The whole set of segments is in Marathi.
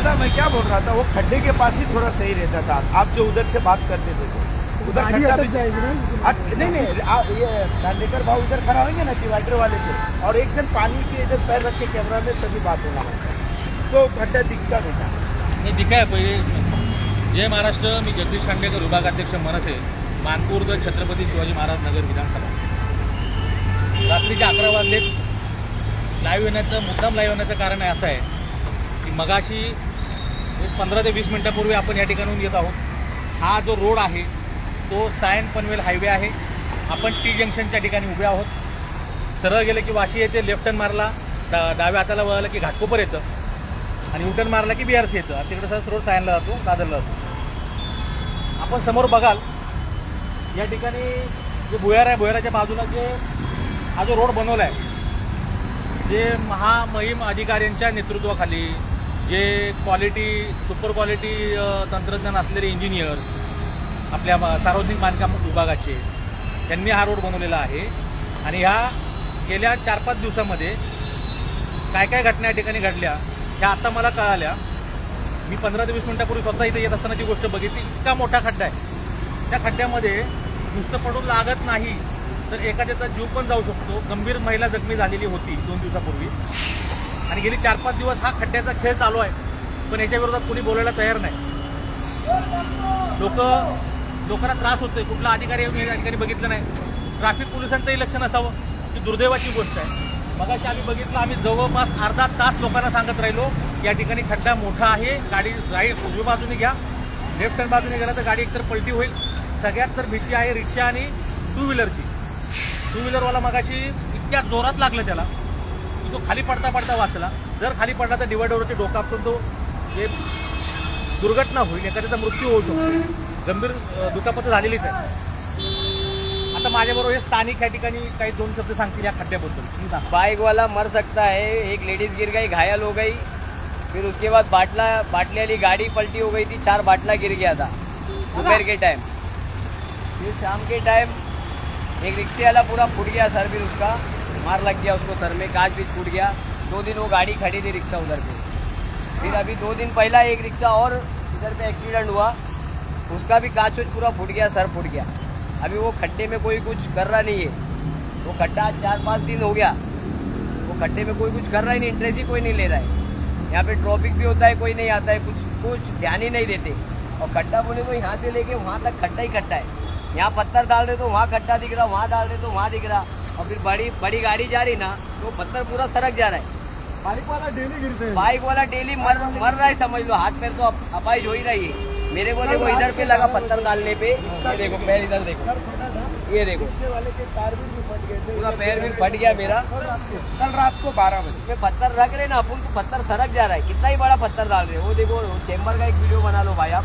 दादा मैं क्या बोल रहा था? वो खड्डे के पास ही थोड़ा सही रहता था। आप जो उधर से बात करते थे तो। उधर खड्डा नहीं नहीं आ, ये दांडेकर भाव इधर खड़ा होंगे ना डिवाइडर वाले से? और एक जन पानी के इधर पैर रख के कैमरा में तभी बात होना तो खड्डा दिखता नहीं था। मी दिखाय पहिले जय महाराष्ट्र मी जगदीश खांडेकर विभागाध्यक्ष मनसे मानपूर छत्रपती शिवाजी महाराज नगर विधानसभा. रात्रीचे अकरा वाजलेत. लाईव्ह येण्याचं मुद्दाम लाईव्ह येण्याचं कारण असं आहे की मगाशी एक पंधरा ते वीस मिनटापूर्वी आपण या ठिकाणून येत आहोत. हा जो रोड आहे तो सायन पनवेल हायवे आहे. आपण टी जंक्शनच्या ठिकाणी उभे आहोत. सरळ गेलं की वाशी येते लेफ्ट टर्न मारला डा डाव्या हाताला वळलं की घाटकोपर येतं. आणि उटर्न मारला की बीआरसी येतं. आणि तिकडे सहज रोड सायनला जातो दादरला जातो. आपण समोर बघाल या ठिकाणी जे भुयार आहे भुयाराच्या बाजूला जे हा जो रोड बनवला आहे जे महामहिम अधिकाऱ्यांच्या नेतृत्वाखाली जे क्वालिटी सुपर क्वालिटी तंत्रज्ञान असलेले इंजिनियर्स आपल्या सार्वजनिक बांधकाम विभागाचे त्यांनी हा रोड बनवलेला आहे. आणि ह्या गेल्या चार पाच दिवसामध्ये काय काय घटना या ठिकाणी घडल्या ह्या आता मला कळाल्या. मी पंधरा ते वीस मिनिटापूर्वी स्वतः इथे येत असताना ती गोष्ट बघितली इतका मोठा खड्डा आहे. त्या खड्ड्यामध्ये नुसतं पडून लागत नाही तर एखाद्याचा जीव पण जाऊ शकतो. गंभीर महिला जखमी झालेली होती दोन दिवसापूर्वी. आणि गेली चार पाच दिवस हा खड्ड्याचा खेळ चालू आहे. पण याच्याविरोधात कुणी कोणी बोलायला तयार नाही. लोक लोकांना त्रास होतोय. कुठला अधिकारी अधिकारी या ठिकाणी बघितलं नाही. ट्रॅफिक पोलिसांचंही लक्ष नसावं ही दुर्दैवाची गोष्ट आहे. मगाशी आम्ही बघितलं आम्ही जवळपास अर्धा तास लोकांना सांगत राहिलो या ठिकाणी खड्डा मोठा आहे गाडी राईट उजव्या बाजूने घ्या. लेफ्ट हँड बाजूने गेला तर गाडी एकतर पलटी होईल. सगळ्यात तर भीती आहे रिक्षा आणि टू व्हीलरची टू व्हीलरवाला मगाशी इतक्या जोरात लागलं त्याला. तो खाली पडता पडता वाचला. जर खाली पडला तर डिवायडरवरती डोका आपटून तो जे दुर्घटना होईल एखाद्याचा मृत्यू होऊ शकतो. गंभीर दुखापत झालेलीच आहे. आता माझ्याबरोबर हे स्थानिक या ठिकाणी काही दोन शब्द सांगतील या खड्ड्याबद्दल. तुम्ही सांगा. बाइक वाला मर सकता है एक लेडीज गिर गई घायल हो गई फिर उसके बाद बाटला बाटले वाली गाड़ी पलटी हो गई थी चार बाटला गिर गया था दोपहर के टाइम फिर शाम के टाइम एक रिक्शे वाला पूरा फूट गया सर फिर उसका मार लग गया उसको सर में, कांच भी फूट गया। दो दिन वो गाड़ी खड़ी थी रिक्शा उधर पे। फिर अभी दो दिन पहला एक रिक्शा और इधर पे एक्सीडेंट हुआ। उसका भी कांच पूरा फूट गया, सर फूट गया। अभी वो खड्डे में कोई कुछ कर रहा नहीं है। वो खड्डा चार पाँच दिन हो गया। वो खड्डे में कोई कुछ कर रहा ही नहीं इंटरेस्ट ही कोई नहीं ले रहा है। यहाँ पे ट्रॉफिक भी होता है, कोई नहीं आता है, कुछ कुछ ध्यान ही नहीं देते। और खड्डा बोले तो यहाँ से लेके वहाँ तक खड्डा ही खड्डा है। यहाँ पत्थर डाल रहे तो वहाँ खड्डा दिख रहा, वहाँ डाल रहे तो वहाँ दिख रहा। और फिर बड़ी बड़ी गाड़ी जा रही ना तो पत्थर पूरा सड़क जा रहा है। बाइक वाला डेली गिरते हैं। बाइक वाला डेली मर मर रहा है समझ लो हाथ पैर तो अप- अपाइज हो ही रही है। मेरे को देखो इधर पे लगा पत्थर डालने पे। ये देखो पैर इधर देखो। ये देखो। वाले के टायर भी फट गए थे। पूरा पैर भी फट गया मेरा। कल रात को। बारह बजे। पत्थर रख रहे ना अपन को पत्थर सरक जा रहा है। कितना ही बड़ा पत्थर डाल रहे हैं। वो देखो चेम्बर का एक वीडियो बना लो भाई आप।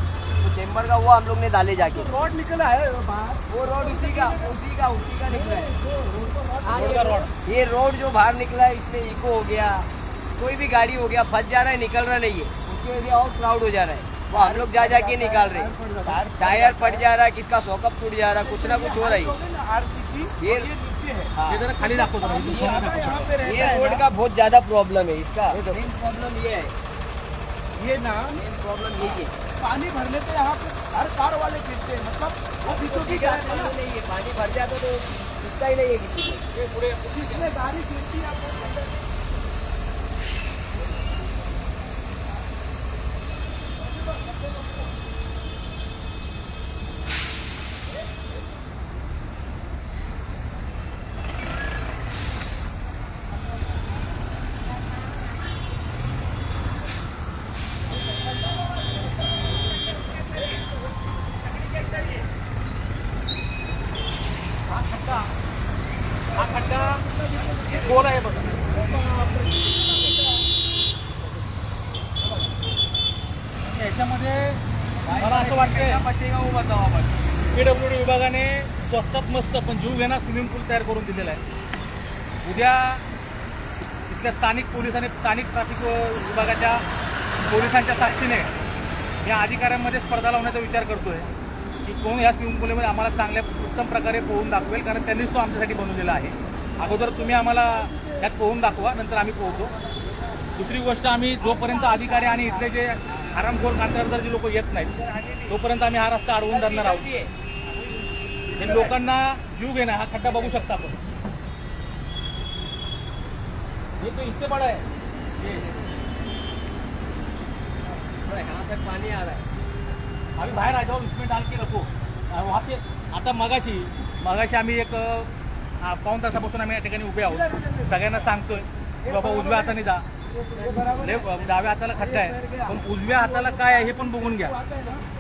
तो चेम्बर का वो हम लोग ने डाले जाके। रोड निकला है वो रोड उसी का उसी का उसी का निकला है। हाँ, रोड ये- रोड जो बाहर निकला है इसमें इको हो गया। कोई भी गाड़ी हो गया फंस जा रहा है निकल रहा नहीं है। उसकी से और क्राउड हो जा रहा है। वो हम लोग जा जाके निकाल रहे हैं। टायर फट जा रहा है किसका सॉकअप टूट जा रहा है कुछ ना कुछ हो रहा है। ये है हाँ। हे। खाली रहता ये रोड का बहुत ज़्यादा प्रॉब्लम है इसका। मेन प्रॉब्लम ये है। ये ना मेन प्रॉब्लम यही है। पानी भरने पे यहाँ पे हर कार वाले गिरते हैं मतलब वो बीचों की है नहीं है पानी भर जाता तो दिखता ही नहीं है किसी को। जिसमें गाड़ी गिरती हा खड्डा हा खड्डा गोल आहे बघा याच्यामध्ये मला असं वाटतंय बचेगा वो बताओ अपन पीडब्ल्यू डी विभागाने स्वस्तात मस्त पण जीव घेणा स्विमिंग पूल तयार करून दिलेला आहे. उद्या इथल्या स्थानिक पोलीस आणि स्थानिक ट्रॅफिक विभागाच्या पोलिसांच्या साक्षीने या अधिकाऱ्यांमध्ये स्पर्धा लावण्याचा विचार करतोय की कोण या स्विमिंग पूलमध्ये आम्हाला चांगल्या उत्तम प्रकारे पोहून दाखवेल कारण त्यांनीच तो आमच्यासाठी बनवलेला आहे. अगोदर तुम्ही आम्हाला त्यात पोहून दाखवा नंतर आम्ही पोहतो. दुसरी गोष्ट आम्ही जोपर्यंत अधिकारी आणि इथले जे आरामखोर कंत्राटदार जे लोक येत नाहीत. तोपर्यंत आम्ही हा रस्ता अडवून धरणार आहोत. हे लोकांना जीव घेणं हा खड्डा बघू शकता आपण. हे तो इससे बडा है. ये यहाँ तक पानी आ रहा है आम्ही बाहेर आ जाऊ इसमें डाल के रखो वहाँ पे आता मगाशी मगाशी आम्ही एक पाऊन पाऊण तासापासून आम्ही या ठिकाणी उभे आहोत. सगळ्यांना सांगतोय बाबा उजव्या हाताने जा. डाव्या हाताला खड्डा आहे. पण उजव्या हाताला काय आहे हे पण बघून घ्या.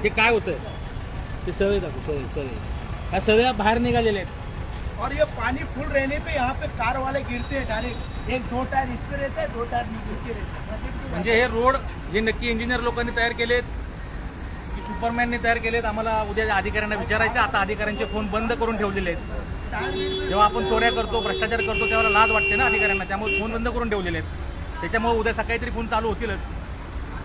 हे काय होतंय? ते सगळे दाखव सगळे सगळे. ह्या सगळ्या बाहेर निघालेले आहेत. और ये पानी फुल रहने पे यहाँ पे कार वाले गिरते हैं डायरेक्ट। एक दो टायर इस पे रहते हैं दो टायर नीचे रहते हैं। म्हणजे हे रोड हे नक्की इंजिनियर लोकांनी तयार केलेत? की सुपरमॅनने तयार केलेत? आम्हाला उद्या अधिकाऱ्यांना विचारायचं आता अधिकाऱ्यांचे फोन बंद करून ठेवलेले आहेत. जेव्हा आपण चोऱ्या करतो भ्रष्टाचार करतो तेव्हा लाज वाटते ना अधिकाऱ्यांना. त्यामुळे फोन बंद करून ठेवलेले आहेत. त्याच्यामुळे उद्या सकाळी तरी फोन चालू होतीलच.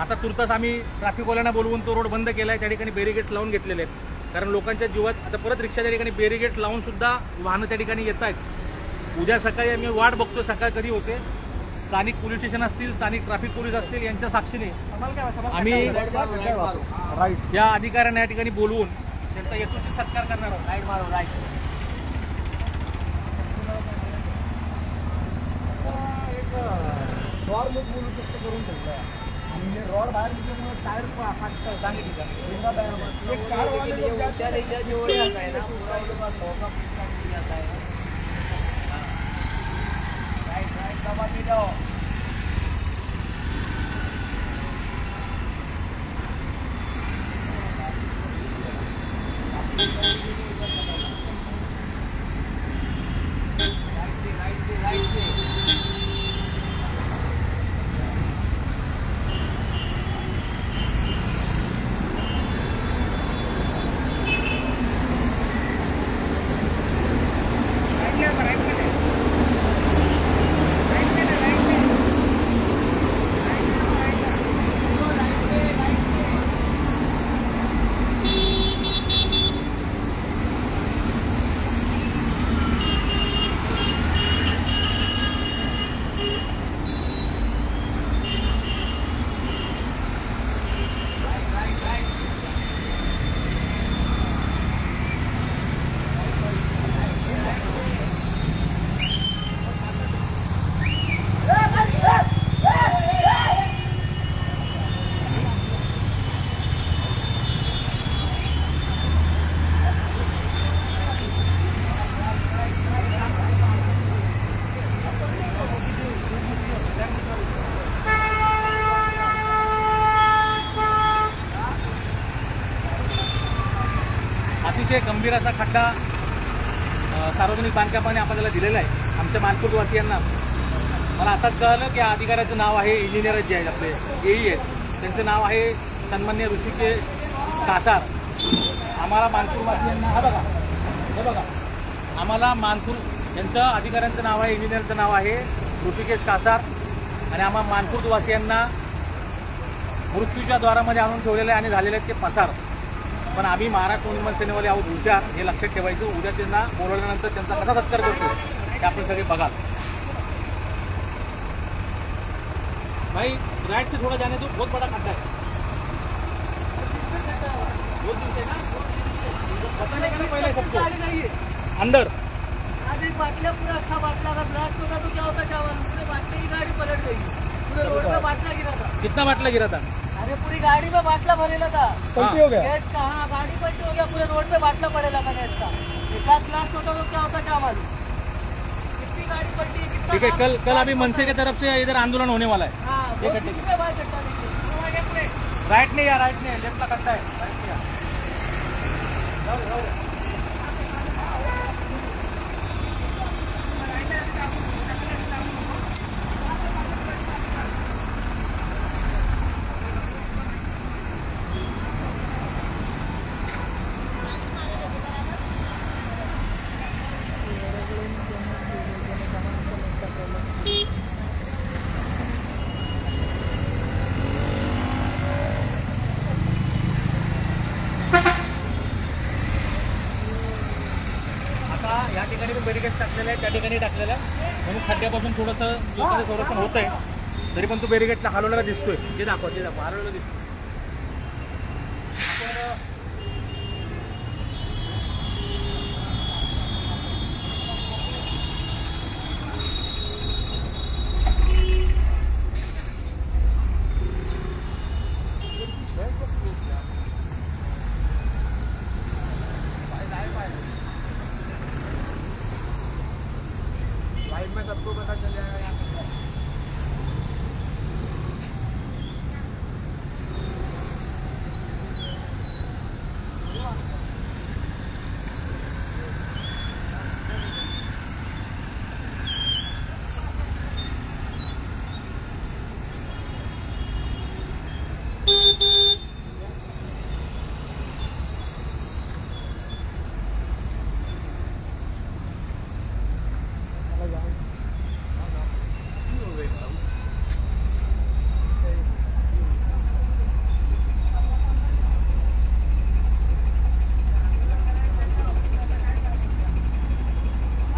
आता तुर्तास आम्ही ट्रॅफिकवाल्यांना बोलवून तो रोड बंद केला आहे त्या ठिकाणी बेरिगेट्स लावून घेतलेले आहेत. कारण लोकांच्या जीवात आता परत रिक्षा त्या ठिकाणी बेरिगेट्स लावून सुद्धा वाहनं त्या ठिकाणी येत आहेत. उद्या सकाळी आम्ही वाट बघतो सकाळ कधी होते. स्थानिक पोलीस स्टेशन असतील स्थानिक ट्रॅफिक पोलीस असतील यांच्या साक्षीने आम्ही या अधिकाऱ्यांना या ठिकाणी बोलवून त्यांचा यथोचित सत्कार करणार आहोत राइट मारो राइट एक रॉड मी बोलू शकतो करून ठेवला आणि हे रॉड बाहेर निघल्यामुळे टायर फाटतं चांगली ठिकाणी. एकदा बाहेर- एक कार वाले ये लोग जाते ऊंचा नीचा जो हो जाता है ना पूरा ये बस सौ का फुटका टूट जाता है राइट राइट दबा के जाओ राइट से राइट से राइट से अतिशय गंभीर असा खड्डा सार्वजनिक बांधकामाने आपल्याला दिलेला आहे. आमच्या मानपूरवासियांना. मला आताच कळलं की या अधिकाऱ्याचं नाव आहे इंजिनियरच जे आहेत आपले एई आहेत. त्यांचं नाव आहे सन्मान्य ऋषिकेश कासार. आम्हाला मानपूरवासियांना हा बघा हे बघा. आम्हाला मानपूर यांचं अधिकाऱ्यांचं नाव आहे इंजिनियरचं नाव आहे ऋषिकेश कासार. आणि आम्हा मानपूरवासियांना मृत्यूच्या द्वारामध्ये आणून ठेवलेले आहे आणि झालेले आहेत ते पसार. पण आम्ही महाराष्ट्र निर्माण सेनेवाले आहोत हुशार हे लक्षात ठेवायचं. उद्या त्यांना बोलवल्यानंतर त्यांचा कसा सत्कार करतो ते आपण सगळे बघाल. भाई राइट से थोड़ा जाने दो बहुत बड़ा खड्डा है पहले सबको अंदर. आज एक बाटला पूरा अच्छा बाटला का ब्लास्ट होता तो क्या होता? चावल पूरे बाटले की गाड़ी पलट गई. पूरे रोड बाटला गिरा था कितना बाटला गिरा था? अरे पूरी गाड़ी में बाटला भरेला था। पलटी हो। गया? गैस का हाँ गाड़ी पलटी हो गया पूरे रोड पे बाटला पड़ेला था गैस का। एक आध ब्लास्ट होता तो क्या होता चावल कितनी गाड़ी पलटी कितना ठीक है कल कल अभी मनसे की तरफ से इधर आंदोलन होने वाला है। हाँ राइट नहीं यार राइट नहीं लेफ्ट का कट्टा है। राइट नहीं यार आता बॅरिकेड टाकलेलं आहे त्या ठिकाणी टाकलेलं आहे म्हणून खड्ड्यापासून थोडंसं लोकांचं संरक्षण होत आहे तरी पण तू बॅरिगेटला हलवलेला दिसतोय. ते दाखव ते दाखव. हलवलेला दिसतोय. लाइट में सबको पता चल जाएगा यहाँ पे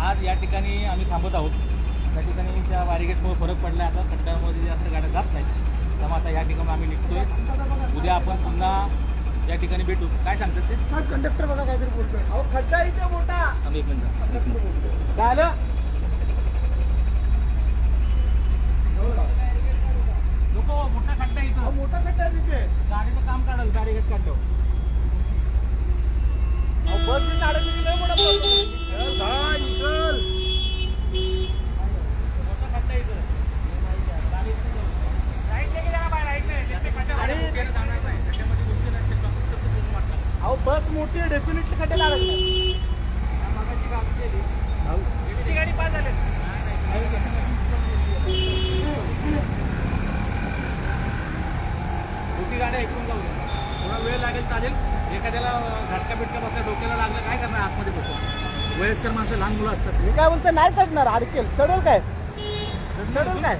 आज या ठिकाणी आम्ही थांबत आहोत. त्या ठिकाणी त्या बॅरिगेटमुळे फरक पडला आता खड्ड्यामध्ये जास्त गाड्या जात नाहीत. त्यामुळे आता या ठिकाणी आम्ही निघतोय. उद्या आपण पुन्हा या ठिकाणी भेटू. काय सांगतात ते? सर कंडक्टर बघा काहीतरी बोलतोय. अहो खड्डा इथे मोठा. आम्ही एक मिनिट. काय आलं? नको मोठा खड्डा इथं. मोठा खड्डा तिथे. गाडीचं काम काढल काढतो बस मी काढायची की नाही मोठा प्रॉब्लेम हाँ निकल मोठा खड्डा इथं राईट नाही गेला बाय राईट नाही त्याच्या खड्ड्यात अरे. डोक्याला जाणार नाही त्याच्यामध्ये गोष्टी नसते फक्त पूर्ण वाटतं अहो बस मोठी आहे डेफिनेटली खड्डे लागणार मागाची गाडी गेली किती गाडी पास झाले मोठी गाड्या ऐकून जाऊ थोडा वेळ लागेल चालेल. एखाद्याला झटका बिटका बसला डोक्याला लागलं काय करणार आतमध्ये बसून? वयस्कर माणसं लहान मुलं असतात. मी काय बोलतोय नाही चढणार अडकेल. चढेल काय? चढेल काय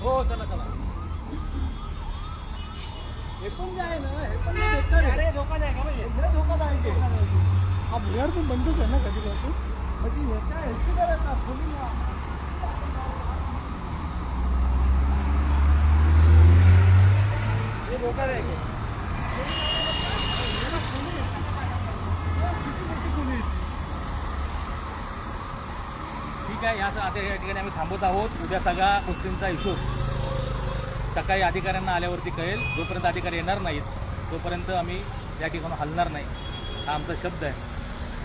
हो चला चला हे पण जे आहे ना हे पण बेकार आहे अरे धोका नाही का म्हणजे लय धोकादायक आहे यार पण बंदच आहे ना कधी कधी म्हणजे याच्या ह्याची गरज ना फुली हे आहे ठीक आहे या आता या ठिकाणी आम्ही थांबत आहोत. उद्या सगळ्या गोष्टींचा हिशोब सकाळी अधिकाऱ्यांना आल्यावरती कळेल. जोपर्यंत अधिकारी येणार नाहीत तोपर्यंत आम्ही या ठिकाणी हलणार नाही. हा आमचा शब्द आहे.